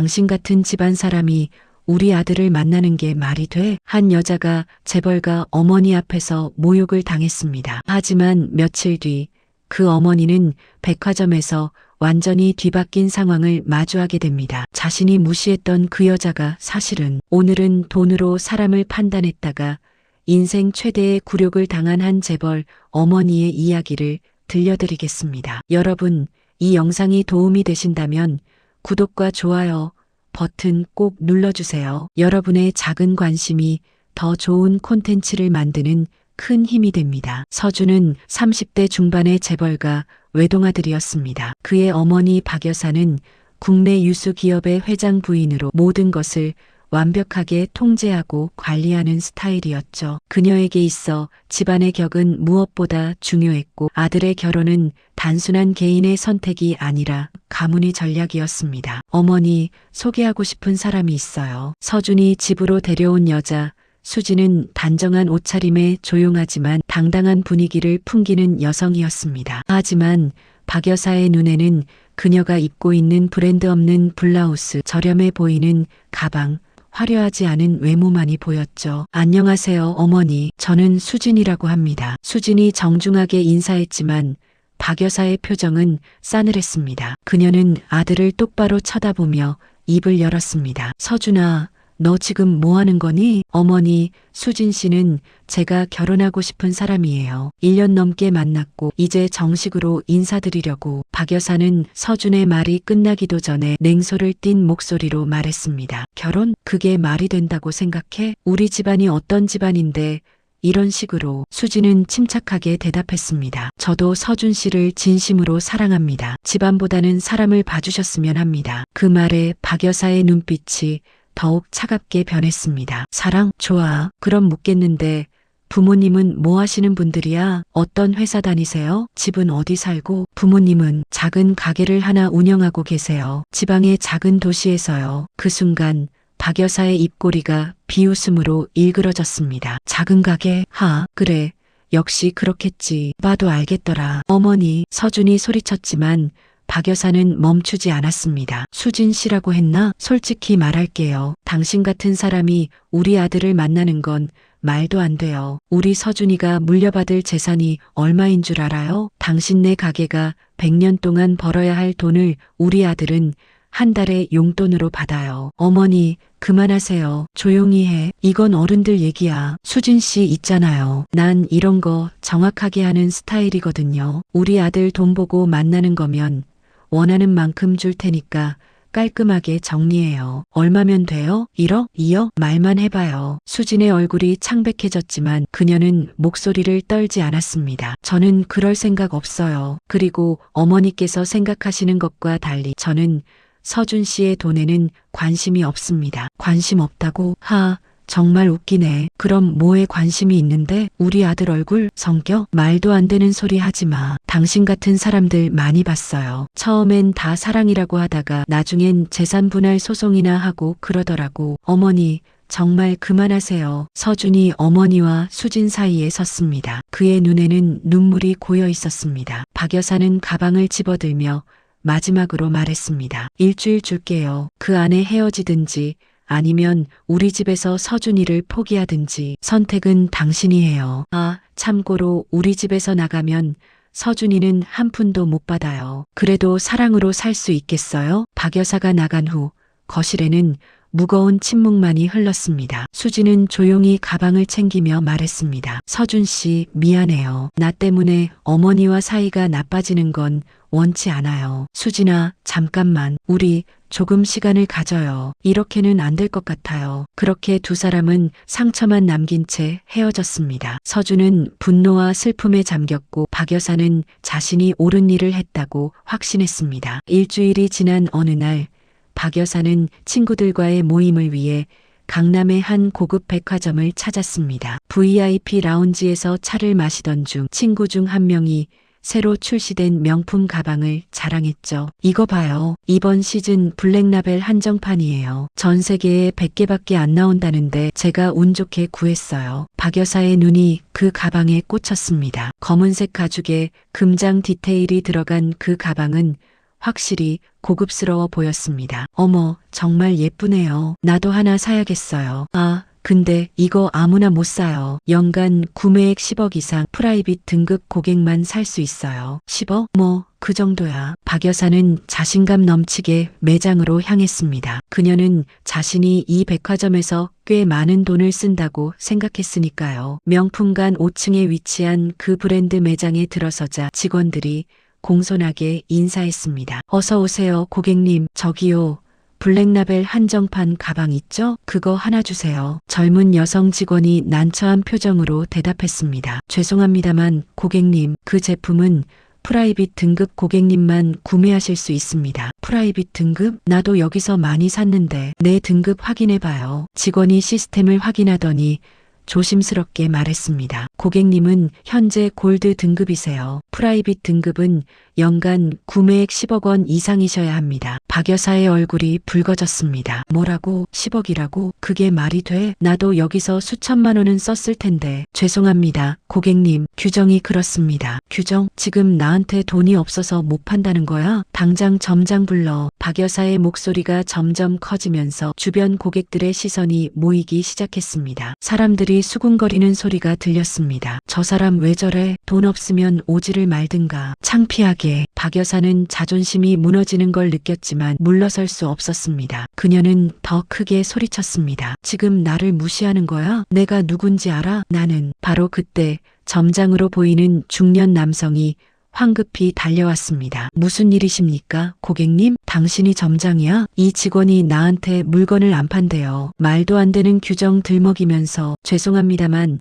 당신 같은 집안 사람이 우리 아들을 만나는 게 말이 돼? 한 여자가 재벌가 어머니 앞에서 모욕을 당했습니다. 하지만 며칠 뒤 그 어머니는 백화점에서 완전히 뒤바뀐 상황을 마주하게 됩니다. 자신이 무시했던 그 여자가 사실은 오늘은 돈으로 사람을 판단했다가 인생 최대의 굴욕을 당한 한 재벌 어머니의 이야기를 들려드리겠습니다. 여러분, 이 영상이 도움이 되신다면 구독과 좋아요 버튼 꼭 눌러주세요. 여러분의 작은 관심이 더 좋은 콘텐츠를 만드는 큰 힘이 됩니다. 서준은 30대 중반의 재벌가 외동아들이었습니다. 그의 어머니 박 여사는 국내 유수 기업의 회장 부인으로 모든 것을 완벽하게 통제하고 관리하는 스타일이었죠. 그녀에게 있어 집안의 격은 무엇보다 중요했고 아들의 결혼은 단순한 개인의 선택이 아니라 가문의 전략이었습니다. 어머니, 소개하고 싶은 사람이 있어요. 서준이 집으로 데려온 여자, 수지는 단정한 옷차림에 조용하지만 당당한 분위기를 풍기는 여성이었습니다. 하지만 박 여사의 눈에는 그녀가 입고 있는 브랜드 없는 블라우스, 저렴해 보이는 가방, 화려하지 않은 외모만이 보였죠. 안녕하세요, 어머니. 저는 수진이라고 합니다. 수진이 정중하게 인사했지만 박 여사의 표정은 싸늘했습니다. 그녀는 아들을 똑바로 쳐다보며 입을 열었습니다. 서준아, 너 지금 뭐 하는 거니? 어머니, 수진 씨는 제가 결혼하고 싶은 사람이에요. 1년 넘게 만났고 이제 정식으로 인사드리려고 박 여사는 서준의 말이 끝나기도 전에 냉소를 띤 목소리로 말했습니다. 결혼? 그게 말이 된다고 생각해? 우리 집안이 어떤 집안인데 이런 식으로 수진은 침착하게 대답했습니다. 저도 서준 씨를 진심으로 사랑합니다. 집안보다는 사람을 봐주셨으면 합니다. 그 말에 박 여사의 눈빛이 더욱 차갑게 변했습니다. 사랑? 좋아. 그럼 묻겠는데 부모님은 뭐 하시는 분들이야? 어떤 회사 다니세요? 집은 어디 살고? 부모님은 작은 가게를 하나 운영하고 계세요. 지방의 작은 도시에서요. 그 순간 박 여사의 입꼬리가 비웃음으로 일그러졌습니다. 작은 가게? 하, 그래. 역시 그렇겠지. 봐도 알겠더라. 어머니, 서준이 소리쳤지만 박 여사는 멈추지 않았습니다. 수진 씨라고 했나? 솔직히 말할게요. 당신 같은 사람이 우리 아들을 만나는 건 말도 안 돼요. 우리 서준이가 물려받을 재산이 얼마인 줄 알아요? 당신네 가게가 100년 동안 벌어야 할 돈을 우리 아들은 한 달에 용돈으로 받아요. 어머니, 그만하세요. 조용히 해. 이건 어른들 얘기야. 수진 씨 있잖아요. 난 이런 거 정확하게 하는 스타일이거든요. 우리 아들 돈 보고 만나는 거면 원하는 만큼 줄 테니까 깔끔하게 정리해요. 얼마면 돼요? 1억? 2억? 말만 해봐요. 수진의 얼굴이 창백해졌지만 그녀는 목소리를 떨지 않았습니다. 저는 그럴 생각 없어요. 그리고 어머니께서 생각하시는 것과 달리 저는 서준 씨의 돈에는 관심이 없습니다. 관심 없다고? 하, 정말 웃기네. 그럼 뭐에 관심이 있는데 우리 아들 얼굴, 성격, 말도 안 되는 소리 하지 마. 당신 같은 사람들 많이 봤어요. 처음엔 다 사랑이라고 하다가 나중엔 재산 분할 소송이나 하고 그러더라고. 어머니, 정말 그만하세요. 서준이 어머니와 수진 사이에 섰습니다. 그의 눈에는 눈물이 고여 있었습니다. 박 여사는 가방을 집어들며 마지막으로 말했습니다. 일주일 줄게요. 그 안에 헤어지든지 아니면 우리 집에서 서준이를 포기하든지 선택은 당신이 해요. 아, 참고로 우리 집에서 나가면 서준이는 한 푼도 못 받아요. 그래도 사랑으로 살 수 있겠어요? 박 여사가 나간 후 거실에는 무거운 침묵만이 흘렀습니다. 수지는 조용히 가방을 챙기며 말했습니다. 서준 씨, 미안해요. 나 때문에 어머니와 사이가 나빠지는 건 원치 않아요. 수진아, 잠깐만. 우리 조금 시간을 가져요. 이렇게는 안 될 것 같아요. 그렇게 두 사람은 상처만 남긴 채 헤어졌습니다. 서준은 분노와 슬픔에 잠겼고 박 여사는 자신이 옳은 일을 했다고 확신했습니다. 일주일이 지난 어느 날 박 여사는 친구들과의 모임을 위해 강남의 한 고급 백화점을 찾았습니다. VIP 라운지에서 차를 마시던 중 친구 중 한 명이 새로 출시된 명품 가방을 자랑했죠. 이거 봐요. 이번 시즌 블랙라벨 한정판이에요. 전 세계에 100개밖에 안 나온다는데 제가 운 좋게 구했어요. 박 여사의 눈이 그 가방에 꽂혔습니다. 검은색 가죽에 금장 디테일이 들어간 그 가방은 확실히 고급스러워 보였습니다. 어머, 정말 예쁘네요. 나도 하나 사야겠어요. 아, 근데 이거 아무나 못 사요. 연간 구매액 10억 이상 프라이빗 등급 고객만 살 수 있어요. 10억? 뭐, 그 정도야. 박 여사는 자신감 넘치게 매장으로 향했습니다. 그녀는 자신이 이 백화점에서 꽤 많은 돈을 쓴다고 생각했으니까요. 명품관 5층에 위치한 그 브랜드 매장에 들어서자 직원들이 공손하게 인사했습니다. 어서 오세요, 고객님. 저기요. 블랙라벨 한정판 가방 있죠? 그거 하나 주세요. 젊은 여성 직원이 난처한 표정으로 대답했습니다. 죄송합니다만 고객님, 그 제품은 프라이빗 등급 고객님만 구매하실 수 있습니다. 프라이빗 등급? 나도 여기서 많이 샀는데 내 등급 확인해봐요. 직원이 시스템을 확인하더니 조심스럽게 말했습니다. 고객님은 현재 골드 등급이세요. 프라이빗 등급은 연간 구매액 10억 원 이상이셔야 합니다. 박 여사의 얼굴이 붉어졌습니다. 뭐라고? 10억이라고? 그게 말이 돼? 나도 여기서 수천만 원은 썼을 텐데. 죄송합니다. 고객님, 규정이 그렇습니다. 규정? 지금 나한테 돈이 없어서 못 판다는 거야? 당장 점장 불러. 박 여사의 목소리가 점점 커지면서 주변 고객들의 시선이 모이기 시작했습니다. 사람들이 수군거리는 소리가 들렸습니다. 저 사람 왜 저래? 돈 없으면 오지를 말든가. 창피하게 박 여사는 자존심이 무너지는 걸 느꼈지만 물러설 수 없었습니다. 그녀는 더 크게 소리쳤습니다. 지금 나를 무시하는 거야? 내가 누군지 알아? 나는 바로 그때 점장으로 보이는 중년 남성이 황급히 달려왔습니다. 무슨 일이십니까? 고객님? 당신이 점장이야? 이 직원이 나한테 물건을 안 판대요. 말도 안 되는 규정 들먹이면서 죄송합니다만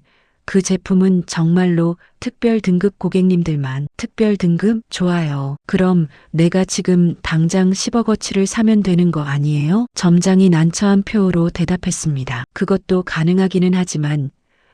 그 제품은 정말로 특별 등급 고객님들만 특별 등급 좋아요. 그럼 내가 지금 당장 10억어치를 사면 되는 거 아니에요? 점장이 난처한 표로 대답했습니다. 그것도 가능하기는 하지만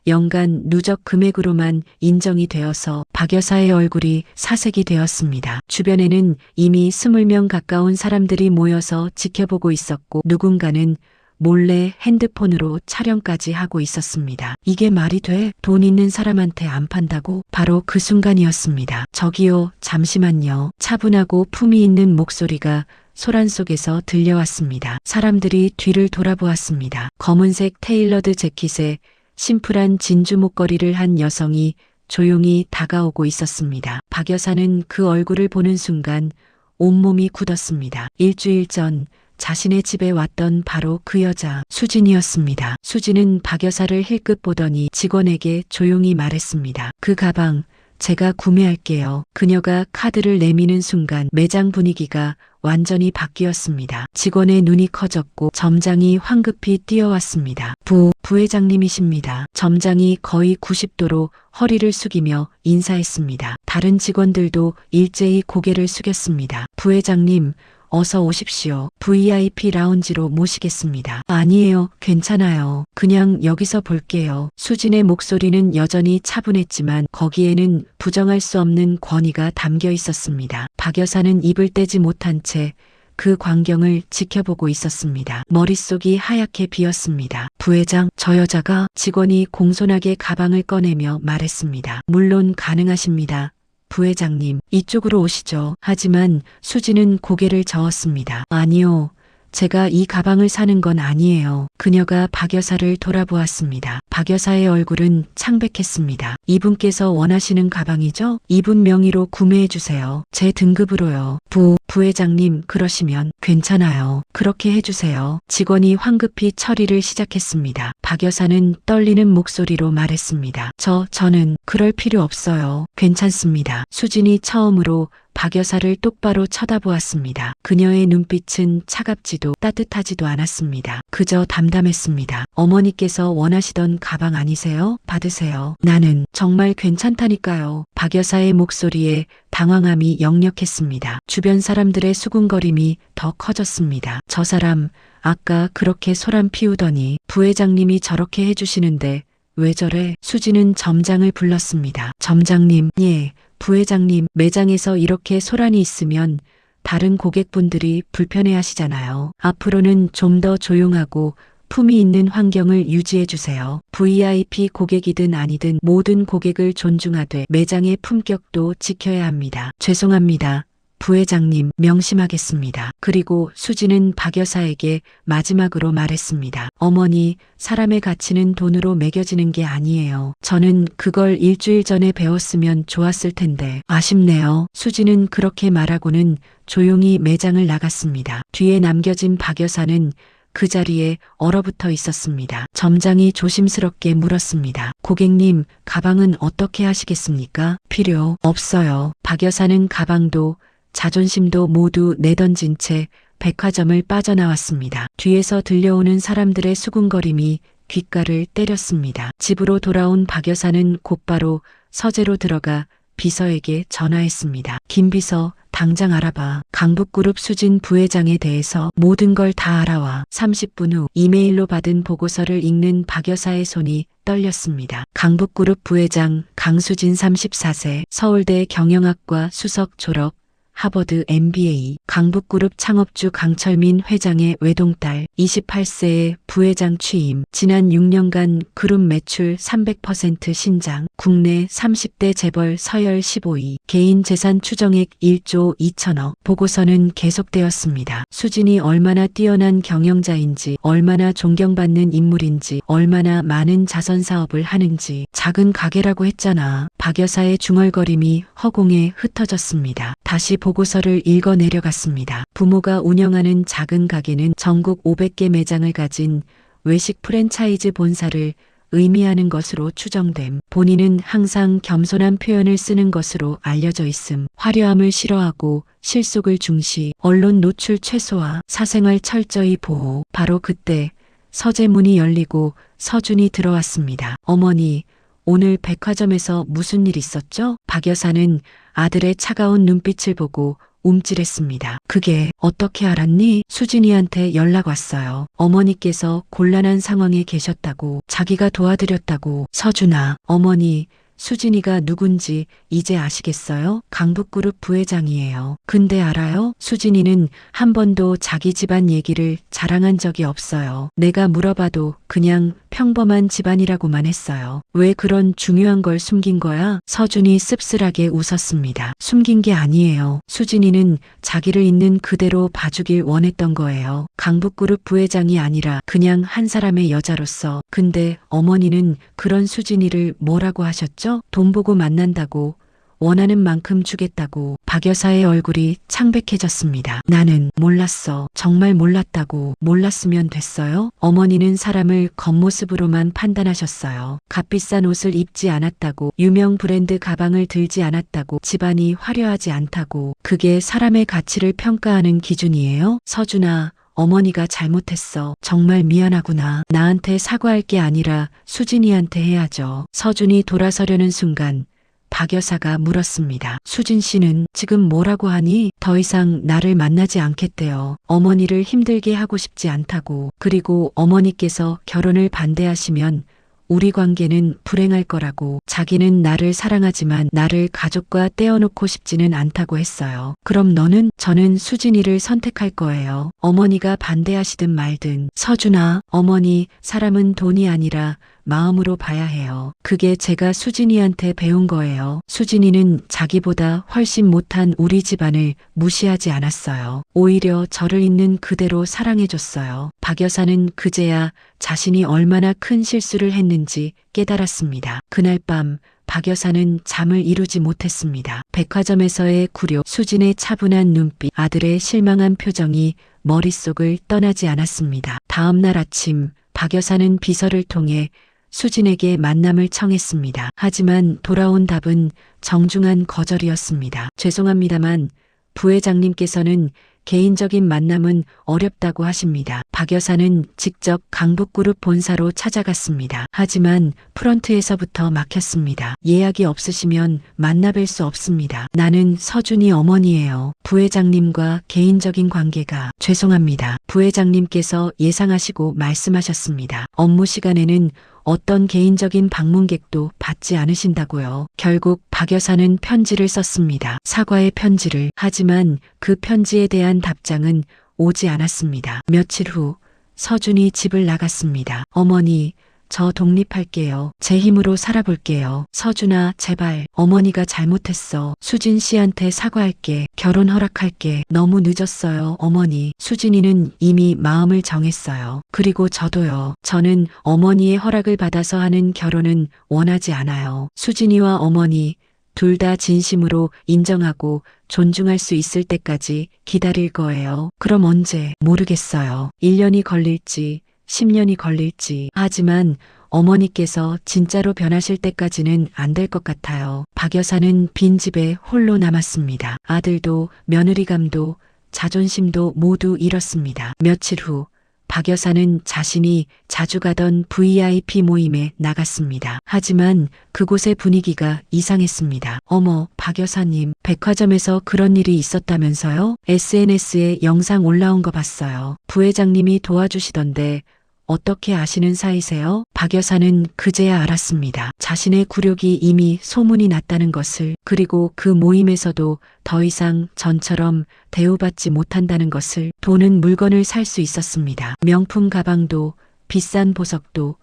연간 누적 금액으로만 인정이 되어서 박 여사의 얼굴이 사색이 되었습니다. 주변에는 이미 스물 명 가까운 사람들이 모여서 지켜보고 있었고 누군가는 몰래 핸드폰으로 촬영까지 하고 있었습니다. 이게 말이 돼? 돈 있는 사람한테 안 판다고? 바로 그 순간이었습니다. 저기요, 잠시만요. 차분하고 품이 있는 목소리가 소란 속에서 들려왔습니다. 사람들이 뒤를 돌아보았습니다. 검은색 테일러드 재킷에 심플한 진주 목걸이를 한 여성이 조용히 다가오고 있었습니다. 박 여사는 그 얼굴을 보는 순간 온몸이 굳었습니다. 일주일 전 자신의 집에 왔던 바로 그 여자 수진이었습니다. 수진은 박 여사를 힐끗 보더니 직원에게 조용히 말했습니다. 그 가방 제가 구매할게요. 그녀가 카드를 내미는 순간 매장 분위기가 완전히 바뀌었습니다. 직원의 눈이 커졌고 점장이 황급히 뛰어왔습니다. 부, 부회장님이십니다. 점장이 거의 90도로 허리를 숙이며 인사했습니다. 다른 직원들도 일제히 고개를 숙였습니다. 부회장님, 어서 오십시오. VIP 라운지로 모시겠습니다. 아니에요. 괜찮아요. 그냥 여기서 볼게요. 수진의 목소리는 여전히 차분했지만 거기에는 부정할 수 없는 권위가 담겨 있었습니다. 박 여사는 입을 떼지 못한 채 그 광경을 지켜보고 있었습니다. 머릿속이 하얗게 비었습니다. 부회장, 저 여자가 직원이 공손하게 가방을 꺼내며 말했습니다. 물론 가능하십니다. 부회장님, 이쪽으로 오시죠. 하지만 수지는 고개를 저었습니다. 아니요. 제가 이 가방을 사는 건 아니에요. 그녀가 박 여사를 돌아보았습니다. 박 여사의 얼굴은 창백했습니다. 이분께서 원하시는 가방이죠? 이분 명의로 구매해 주세요. 제 등급으로요. 부, 부회장님, 그러시면 괜찮아요. 그렇게 해주세요. 직원이 황급히 처리를 시작했습니다. 박 여사는 떨리는 목소리로 말했습니다. 저, 저는 그럴 필요 없어요. 괜찮습니다. 수진이 처음으로 박 여사를 똑바로 쳐다보았습니다. 그녀의 눈빛은 차갑지도 따뜻하지도 않았습니다. 그저 담담했습니다. 어머니께서 원하시던 가방 아니세요? 받으세요. 나는 정말 괜찮다니까요. 박 여사의 목소리에 당황함이 역력했습니다. 주변 사람들의 수군거림이 더 커졌습니다. 저 사람 아까 그렇게 소란 피우더니 부회장님이 저렇게 해주시는데 왜 저래? 수지는 점장을 불렀습니다. 점장님, 예, 부회장님, 매장에서 이렇게 소란이 있으면 다른 고객분들이 불편해 하시잖아요. 앞으로는 좀 더 조용하고 품이 있는 환경을 유지해 주세요. VIP 고객이든 아니든 모든 고객을 존중하되 매장의 품격도 지켜야 합니다. 죄송합니다. 부회장님 명심하겠습니다. 그리고 수지는 박 여사에게 마지막으로 말했습니다. 어머니, 사람의 가치는 돈으로 매겨지는 게 아니에요. 저는 그걸 일주일 전에 배웠으면 좋았을 텐데 아쉽네요. 수지는 그렇게 말하고는 조용히 매장을 나갔습니다. 뒤에 남겨진 박 여사는 그 자리에 얼어붙어 있었습니다. 점장이 조심스럽게 물었습니다. 고객님, 가방은 어떻게 하시겠습니까? 필요 없어요. 박 여사는 가방도 자존심도 모두 내던진 채 백화점을 빠져나왔습니다. 뒤에서 들려오는 사람들의 수군거림이 귓가를 때렸습니다. 집으로 돌아온 박 여사는 곧바로 서재로 들어가 비서에게 전화했습니다. 김 비서, 당장 알아봐. 강북그룹 수진 부회장에 대해서 모든 걸 다 알아와. 30분 후 이메일로 받은 보고서를 읽는 박 여사의 손이 떨렸습니다. 강북그룹 부회장 강수진 34세, 서울대 경영학과 수석 졸업, 하버드 MBA, 강북그룹 창업주 강철민 회장의 외동딸, 28세의 부회장 취임, 지난 6년간 그룹 매출 300% 신장, 국내 30대 재벌 서열 15위, 개인 재산 추정액 1조 2천억, 보고서는 계속되었습니다. 수진이 얼마나 뛰어난 경영자인지, 얼마나 존경받는 인물인지, 얼마나 많은 자선 사업을 하는지, 작은 가게라고 했잖아. 박 여사의 중얼거림이 허공에 흩어졌습니다. 다시 보고서를 읽어 내려갔습니다. 부모가 운영하는 작은 가게는 전국 500개 매장을 가진 외식 프랜차이즈 본사를 의미하는 것으로 추정됨. 본인은 항상 겸손한 표현을 쓰는 것으로 알려져 있음. 화려함을 싫어하고 실속을 중시, 언론 노출 최소화, 사생활 철저히 보호. 바로 그때 서재 문이 열리고 서준이 들어왔습니다. 어머니, 오늘 백화점에서 무슨 일 있었죠? 박 여사는 아들의 차가운 눈빛을 보고 움찔했습니다. 그게 어떻게 알았니? 수진이한테 연락 왔어요. 어머니께서 곤란한 상황에 계셨다고, 자기가 도와드렸다고. 서준아, 어머니, 수진이가 누군지 이제 아시겠어요? 강북그룹 부회장이에요. 근데 알아요? 수진이는 한 번도 자기 집안 얘기를 자랑한 적이 없어요. 내가 물어봐도 그냥 평범한 집안이라고만 했어요. 왜 그런 중요한 걸 숨긴 거야? 서준이 씁쓸하게 웃었습니다. 숨긴 게 아니에요. 수진이는 자기를 있는 그대로 봐주길 원했던 거예요. 강북그룹 부회장이 아니라 그냥 한 사람의 여자로서. 근데 어머니는 그런 수진이를 뭐라고 하셨 죠? 돈 보고 만난다고 원하는 만큼 주겠다고 박 여사의 얼굴이 창백해졌습니다. 나는 몰랐어. 정말 몰랐다고. 몰랐으면 됐어요? 어머니는 사람을 겉모습으로만 판단하셨어요. 값비싼 옷을 입지 않았다고, 유명 브랜드 가방을 들지 않았다고, 집안이 화려하지 않다고, 그게 사람의 가치를 평가하는 기준이에요? 서준아, 어머니가 잘못했어. 정말 미안하구나. 나한테 사과할 게 아니라 수진이한테 해야죠. 서준이 돌아서려는 순간 박 여사가 물었습니다. 수진 씨는 지금 뭐라고 하니? 더 이상 나를 만나지 않겠대요. 어머니를 힘들게 하고 싶지 않다고. 그리고 어머니께서 결혼을 반대하시면 우리 관계는 불행할 거라고 자기는 나를 사랑하지만 나를 가족과 떼어놓고 싶지는 않다고 했어요. 그럼 너는 저는 수진이를 선택할 거예요. 어머니가 반대하시든 말든 서준아 어머니 사람은 돈이 아니라 마음으로 봐야 해요. 그게 제가 수진이한테 배운 거예요. 수진이는 자기보다 훨씬 못한 우리 집안을 무시하지 않았어요. 오히려 저를 있는 그대로 사랑해줬어요. 박 여사는 그제야 자신이 얼마나 큰 실수를 했는지 깨달았습니다. 그날 밤 박 여사는 잠을 이루지 못했습니다. 백화점에서의 구려 수진의 차분한 눈빛, 아들의 실망한 표정이 머릿속을 떠나지 않았습니다. 다음 날 아침 박 여사는 비서를 통해 수진에게 만남을 청했습니다. 하지만 돌아온 답은 정중한 거절이었습니다. 죄송합니다만 부회장님께서는 개인적인 만남은 어렵다고 하십니다. 박 여사는 직접 강북그룹 본사로 찾아갔습니다. 하지만 프런트에서부터 막혔습니다. 예약이 없으시면 만나뵐 수 없습니다. 나는 서준이 어머니예요. 부회장님과 개인적인 관계가 죄송합니다. 부회장님께서 예상하시고 말씀하셨습니다. 업무 시간에는 어떤 개인적인 방문객도 받지 않으신다고요. 결국 박 여사는 편지를 썼습니다. 사과의 편지를. 하지만 그 편지에 대한 답장은 오지 않았습니다. 며칠 후 서준이 집을 나갔습니다. 어머니, 저 독립할게요. 제 힘으로 살아볼게요. 서준아, 제발. 어머니가 잘못했어. 수진 씨한테 사과할게. 결혼 허락할게. 너무 늦었어요, 어머니. 수진이는 이미 마음을 정했어요. 그리고 저도요. 저는 어머니의 허락을 받아서 하는 결혼은 원하지 않아요. 수진이와 어머니, 둘 다 진심으로 인정하고 존중할 수 있을 때까지 기다릴 거예요. 그럼 언제? 모르겠어요. 1년이 걸릴지, 10년이 걸릴지. 하지만 어머니께서 진짜로 변하실 때까지는 안 될 것 같아요. 박 여사는 빈집에 홀로 남았습니다. 아들도 며느리감도 자존심도 모두 잃었습니다. 며칠 후, 박 여사는 자신이 자주 가던 VIP 모임에 나갔습니다. 하지만 그곳의 분위기가 이상했습니다. 어머, 박 여사님, 백화점에서 그런 일이 있었다면서요? SNS에 영상 올라온 거 봤어요. 부회장님이 도와주시던데 어떻게 아시는 사이세요? 박 여사는 그제야 알았습니다. 자신의 굴욕이 이미 소문이 났다는 것을 그리고 그 모임에서도 더 이상 전처럼 대우받지 못한다는 것을 돈은 물건을 살 수 있었습니다. 명품 가방도 비싼 보석도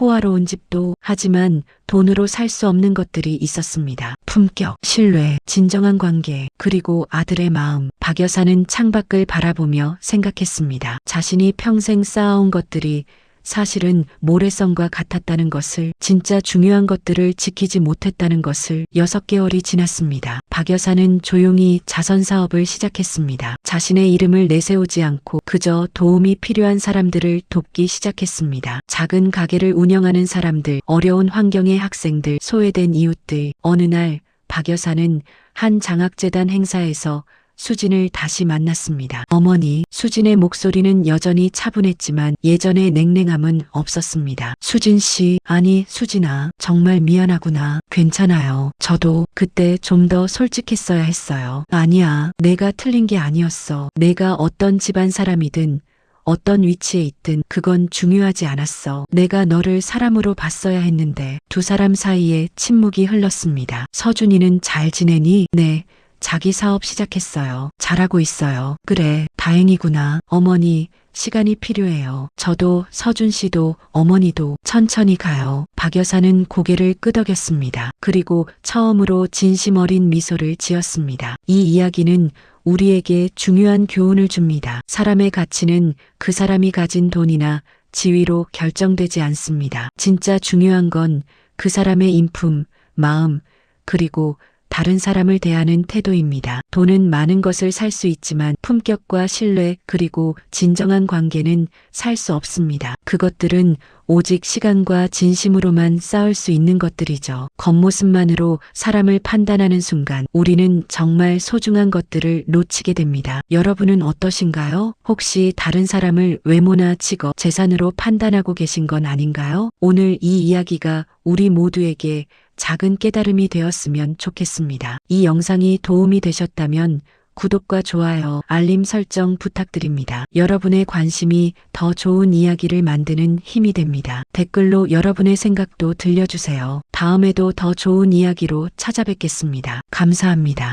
호화로운 집도 하지만 돈으로 살 수 없는 것들이 있었습니다. 품격, 신뢰, 진정한 관계, 그리고 아들의 마음. 박 여사는 창밖을 바라보며 생각했습니다. 자신이 평생 쌓아온 것들이 사실은 모래성과 같았다는 것을, 진짜 중요한 것들을 지키지 못했다는 것을 6개월이 지났습니다. 박 여사는 조용히 자선 사업을 시작했습니다. 자신의 이름을 내세우지 않고 그저 도움이 필요한 사람들을 돕기 시작했습니다. 작은 가게를 운영하는 사람들, 어려운 환경의 학생들, 소외된 이웃들. 어느 날 박 여사는 한 장학재단 행사에서 수진을 다시 만났습니다. 어머니, 수진의 목소리는 여전히 차분했지만 예전의 냉랭함은 없었습니다. 수진 씨, 아니, 수진아, 정말 미안하구나. 괜찮아요. 저도 그때 좀 더 솔직했어야 했어요. 아니야, 내가 틀린 게 아니었어. 내가 어떤 집안 사람이든 어떤 위치에 있든 그건 중요하지 않았어. 내가 너를 사람으로 봤어야 했는데 두 사람 사이에 침묵이 흘렀습니다. 서준이는 잘 지내니? 네. 자기 사업 시작했어요. 잘하고 있어요. 그래, 다행이구나. 어머니, 시간이 필요해요. 저도 서준 씨도 어머니도 천천히 가요. 박 여사는 고개를 끄덕였습니다. 그리고 처음으로 진심 어린 미소를 지었습니다. 이 이야기는 우리에게 중요한 교훈을 줍니다. 사람의 가치는 그 사람이 가진 돈이나 지위로 결정되지 않습니다. 진짜 중요한 건 그 사람의 인품, 마음, 그리고 다른 사람을 대하는 태도입니다. 돈은 많은 것을 살 수 있지만 품격과 신뢰 그리고 진정한 관계는 살 수 없습니다. 그것들은 오직 시간과 진심으로만 쌓을 수 있는 것들이죠. 겉모습만으로 사람을 판단하는 순간 우리는 정말 소중한 것들을 놓치게 됩니다. 여러분은 어떠신가요? 혹시 다른 사람을 외모나 직업, 재산으로 판단하고 계신 건 아닌가요? 오늘 이 이야기가 우리 모두에게 작은 깨달음이 되었으면 좋겠습니다. 이 영상이 도움이 되셨다면 구독과 좋아요, 알림 설정 부탁드립니다. 여러분의 관심이 더 좋은 이야기를 만드는 힘이 됩니다. 댓글로 여러분의 생각도 들려주세요. 다음에도 더 좋은 이야기로 찾아뵙겠습니다. 감사합니다.